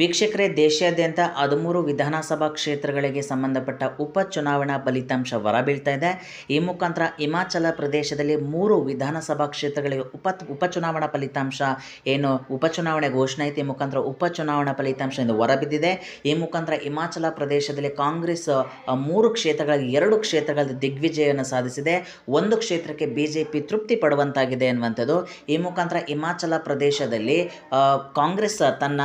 ವೀಕ್ಷಕರೇ, ದೇಶಾದ್ಯಂತ ಹದಿಮೂರು ವಿಧಾನಸಭಾ ಕ್ಷೇತ್ರಗಳಿಗೆ ಸಂಬಂಧಪಟ್ಟ ಉಪಚುನಾವಣಾ ಫಲಿತಾಂಶ ಹೊರಬೀಳ್ತಾ ಇದೆ. ಈ ಮುಖಾಂತರ ಹಿಮಾಚಲ ಪ್ರದೇಶದಲ್ಲಿ ಮೂರು ವಿಧಾನಸಭಾ ಕ್ಷೇತ್ರಗಳಿಗೆ ಉಪ ಉಪಚುನಾವಣಾ ಫಲಿತಾಂಶ ಏನು ಉಪಚುನಾವಣೆ ಘೋಷಣೆ ಐತಿ, ಈ ಮುಖಾಂತರ ಉಪಚುನಾವಣಾ ಫಲಿತಾಂಶ ಎಂದು ಹೊರಬಿದ್ದಿದೆ ಈ ಮುಖಾಂತರ ಹಿಮಾಚಲ ಪ್ರದೇಶದಲ್ಲಿ ಕಾಂಗ್ರೆಸ್ ಮೂರು ಕ್ಷೇತ್ರಗಳಲ್ಲಿ ಎರಡು ಕ್ಷೇತ್ರಗಳಲ್ಲಿ ದಿಗ್ವಿಜಯವನ್ನು ಸಾಧಿಸಿದೆ. ಒಂದು ಕ್ಷೇತ್ರಕ್ಕೆ ಬಿ ಜೆ ಪಿ ತೃಪ್ತಿ ಪಡುವಂತಾಗಿದೆ ಅನ್ನುವಂಥದ್ದು. ಈ ಮುಖಾಂತರ ಹಿಮಾಚಲ ಪ್ರದೇಶದಲ್ಲಿ ಕಾಂಗ್ರೆಸ್ ತನ್ನ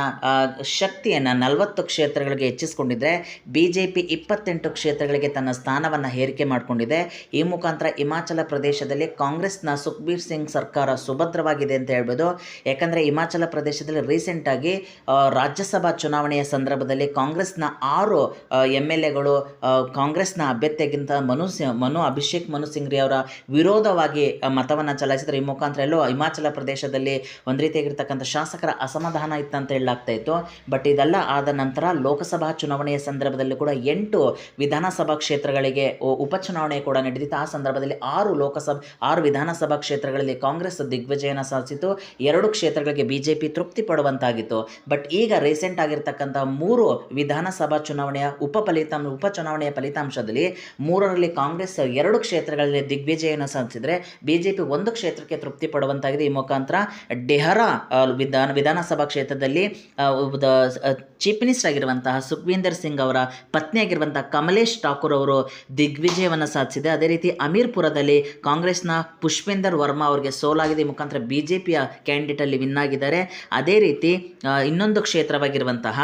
ಶಕ್ತಿಯನ್ನು ನಲವತ್ತು ಕ್ಷೇತ್ರಗಳಿಗೆ ಹೆಚ್ಚಿಸಿಕೊಂಡಿದ್ರೆ ಬಿ ಜೆ ಪಿ ಇಪ್ಪತ್ತೆಂಟು ಕ್ಷೇತ್ರಗಳಿಗೆ ತನ್ನ ಸ್ಥಾನವನ್ನು ಹೇರಿಕೆ ಮಾಡಿಕೊಂಡಿದೆ. ಈ ಮುಖಾಂತರ ಹಿಮಾಚಲ ಪ್ರದೇಶದಲ್ಲಿ ಕಾಂಗ್ರೆಸ್ನ ಸುಖ್ಬೀರ್ ಸಿಂಗ್ ಸರ್ಕಾರ ಸುಭದ್ರವಾಗಿದೆ ಅಂತ ಹೇಳ್ಬೋದು. ಯಾಕಂದರೆ ಹಿಮಾಚಲ ಪ್ರದೇಶದಲ್ಲಿ ರೀಸೆಂಟಾಗಿ ರಾಜ್ಯಸಭಾ ಚುನಾವಣೆಯ ಸಂದರ್ಭದಲ್ಲಿ ಕಾಂಗ್ರೆಸ್ನ ಆರು ಎಂ ಎಲ್ ಎಗಳು ಕಾಂಗ್ರೆಸ್ನ ಅಭ್ಯರ್ಥಿಗಿಂತ ಮನು ಮನು ಅಭಿಷೇಕ್ ಮನು ಸಿಂಗ್ರಿ ಅವರ ವಿರೋಧವಾಗಿ ಮತವನ್ನು ಚಲಾಯಿಸಿದ್ರು. ಈ ಮುಖಾಂತರ ಎಲ್ಲೋ ಹಿಮಾಚಲ ಪ್ರದೇಶದಲ್ಲಿ ಒಂದು ರೀತಿಯಾಗಿರ್ತಕ್ಕಂಥ ಶಾಸಕರ ಅಸಮಾಧಾನ ಇತ್ತಂತ ಹೇಳಲಾಗ್ತಾ ಇತ್ತು. ಬಟ್ ಇದೆಲ್ಲ ಆದ ನಂತರ ಲೋಕಸಭಾ ಚುನಾವಣೆಯ ಸಂದರ್ಭದಲ್ಲಿ ಕೂಡ ಎಂಟು ವಿಧಾನಸಭಾ ಕ್ಷೇತ್ರಗಳಿಗೆ ಉಪಚುನಾವಣೆ ಕೂಡ ನಡೆದಿತ್ತು. ಆ ಸಂದರ್ಭದಲ್ಲಿ ಆರು ಲೋಕಸಭಾ, ಆರು ವಿಧಾನಸಭಾ ಕ್ಷೇತ್ರಗಳಲ್ಲಿ ಕಾಂಗ್ರೆಸ್ ದಿಗ್ವಿಜಯನ ಸಾಧಿಸಿತು ಎರಡು ಕ್ಷೇತ್ರಗಳಿಗೆ ಬಿ ಜೆ ತೃಪ್ತಿ ಪಡುವಂತಾಗಿತ್ತು. ಬಟ್ ಈಗ ರೀಸೆಂಟ್ ಆಗಿರ್ತಕ್ಕಂಥ ಮೂರು ವಿಧಾನಸಭಾ ಚುನಾವಣೆಯ ಉಪ ಫಲಿತಾಂಶ ಉಪಚುನಾವಣೆಯ ಫಲಿತಾಂಶದಲ್ಲಿ ಮೂರರಲ್ಲಿ ಕಾಂಗ್ರೆಸ್, ಎರಡು ಕ್ಷೇತ್ರಗಳಲ್ಲಿ ದಿಗ್ವಿಜಯನ ಸಾಧಿಸಿದರೆ ಬಿಜೆಪಿ ಒಂದು ಕ್ಷೇತ್ರಕ್ಕೆ ತೃಪ್ತಿ ಪಡುವಂತಾಗಿದೆ. ಈ ಮುಖಾಂತರ ಡೆಹರಾ ವಿಧಾನ, ವಿಧಾನಸಭಾ ಕ್ಷೇತ್ರದಲ್ಲಿ ಚೀಫ್ ಮಿನಿಸ್ಟರ್ ಆಗಿರುವಂತಹ ಸುಖ್ವೀಂದರ್ ಸಿಂಗ್ ಅವರ ಪತ್ನಿಯಾಗಿರುವಂಥ ಕಮಲೇಶ್ ಠಾಕೂರ್ ಅವರು ದಿಗ್ವಿಜಯವನ್ನು ಸಾಧಿಸಿದೆ. ಅದೇ ರೀತಿ ಅಮೀರ್ಪುರದಲ್ಲಿ ಕಾಂಗ್ರೆಸ್ನ ಪುಷ್ಪೇಂದರ್ ವರ್ಮಾ ಅವರಿಗೆ ಸೋಲಾಗಿದೆ. ಮುಖಾಂತರ ಬಿ ಜೆ ಪಿಯ ವಿನ್ ಆಗಿದ್ದಾರೆ. ಅದೇ ರೀತಿ ಇನ್ನೊಂದು ಕ್ಷೇತ್ರವಾಗಿರುವಂತಹ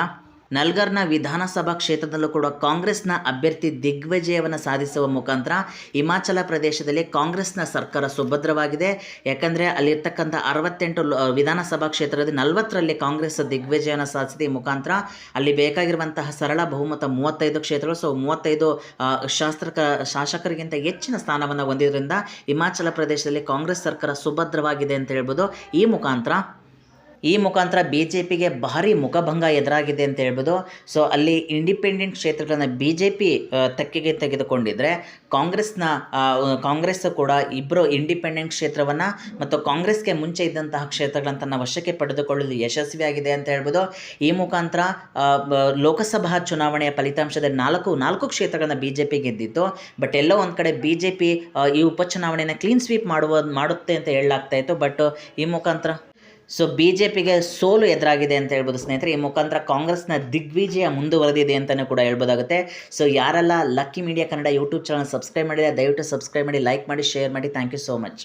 ನಲ್ಗರ್ನ ವಿಧಾನಸಭಾ ಕ್ಷೇತ್ರದಲ್ಲೂ ಕೂಡ ಕಾಂಗ್ರೆಸ್ನ ಅಭ್ಯರ್ಥಿ ದಿಗ್ವಿಜಯವನ್ನು ಸಾಧಿಸುವ ಮುಖಾಂತರ ಹಿಮಾಚಲ ಪ್ರದೇಶದಲ್ಲಿ ಕಾಂಗ್ರೆಸ್ನ ಸರ್ಕಾರ ಸುಭದ್ರವಾಗಿದೆ. ಯಾಕಂದರೆ ಅಲ್ಲಿರ್ತಕ್ಕಂಥ ಅರವತ್ತೆಂಟು ವಿಧಾನಸಭಾ ಕ್ಷೇತ್ರದಲ್ಲಿ ನಲವತ್ತರಲ್ಲಿ ಕಾಂಗ್ರೆಸ್ ದಿಗ್ವಿಜಯನ ಸಾಧಿಸಿದೆ ಮುಖಾಂತರ ಅಲ್ಲಿ ಬೇಕಾಗಿರುವಂತಹ ಸರಳ ಬಹುಮತ ಮೂವತ್ತೈದು ಕ್ಷೇತ್ರಗಳು, ಸೊ ಮೂವತ್ತೈದು ಶಾಸಕ, ಶಾಸಕರಿಗಿಂತ ಹೆಚ್ಚಿನ ಸ್ಥಾನವನ್ನು ಹೊಂದಿದ್ದರಿಂದ ಹಿಮಾಚಲ ಪ್ರದೇಶದಲ್ಲಿ ಕಾಂಗ್ರೆಸ್ ಸರ್ಕಾರ ಸುಭದ್ರವಾಗಿದೆ ಅಂತ ಹೇಳ್ಬೋದು. ಈ ಮುಖಾಂತರ ಈ ಮುಖಾಂತರ ಬಿ ಜೆ ಪಿಗೆ ಭಾರಿ ಮುಖಭಂಗ ಎದುರಾಗಿದೆ ಅಂತ ಹೇಳ್ಬೋದು. ಸೊ ಅಲ್ಲಿ ಇಂಡಿಪೆಂಡೆಂಟ್ ಕ್ಷೇತ್ರಗಳನ್ನು ಬಿ ಜೆ ಪಿ ತೆಕ್ಕೆಗೆ ತೆಗೆದುಕೊಂಡಿದ್ದರೆ ಕಾಂಗ್ರೆಸ್ನ ಕಾಂಗ್ರೆಸ್ ಕೂಡ ಇಬ್ಬರು ಇಂಡಿಪೆಂಡೆಂಟ್ ಕ್ಷೇತ್ರವನ್ನು ಮತ್ತು ಕಾಂಗ್ರೆಸ್ಗೆ ಮುಂಚೆ ಇದ್ದಂತಹ ಕ್ಷೇತ್ರಗಳನ್ನು ತನ್ನ ವಶಕ್ಕೆ ಪಡೆದುಕೊಳ್ಳಲು ಯಶಸ್ವಿಯಾಗಿದೆ ಅಂತ ಹೇಳ್ಬೋದು. ಈ ಮುಖಾಂತರ ಲೋಕಸಭಾ ಚುನಾವಣೆಯ ಫಲಿತಾಂಶದ ನಾಲ್ಕು ನಾಲ್ಕು ಕ್ಷೇತ್ರಗಳನ್ನು ಬಿ ಜೆ ಪಿ ಗೆದ್ದಿತ್ತು. ಬಟ್ ಎಲ್ಲೋ ಒಂದು ಕಡೆ ಬಿ ಜೆ ಪಿ ಈ ಉಪಚುನಾವಣೆಯನ್ನು ಕ್ಲೀನ್ ಸ್ವೀಪ್ ಮಾಡುವ, ಮಾಡುತ್ತೆ ಅಂತ ಹೇಳಲಾಗ್ತಾ ಇತ್ತು. ಬಟ್ ಈ ಮುಖಾಂತರ ಸೊ ಬಿ ಜೆ ಪಿಗೆ ಸೋಲು ಎದುರಾಗಿದೆ ಅಂತ ಹೇಳ್ಬೋದು ಸ್ನೇಹಿತರೆ. ಈ ಮುಖಾಂತರ ಕಾಂಗ್ರೆಸ್ನ ದಿಗ್ವಿಜಯ ಮುಂದುವರೆದಿದೆ ಅಂತಲೂ ಕೂಡ ಹೇಳ್ಬೋದಾಗುತ್ತೆ. ಸೊ ಯಾರೆಲ್ಲ lucky media Kannada YouTube channel subscribe ಮಾಡಿದ್ರೆ ದಯವಿಟ್ಟು ಸಬ್ಸ್ಕ್ರೈಬ್ ಮಾಡಿ ಲೈಕ್ ಮಾಡಿ ಶೇರ್ ಮಾಡಿ. Thank you so much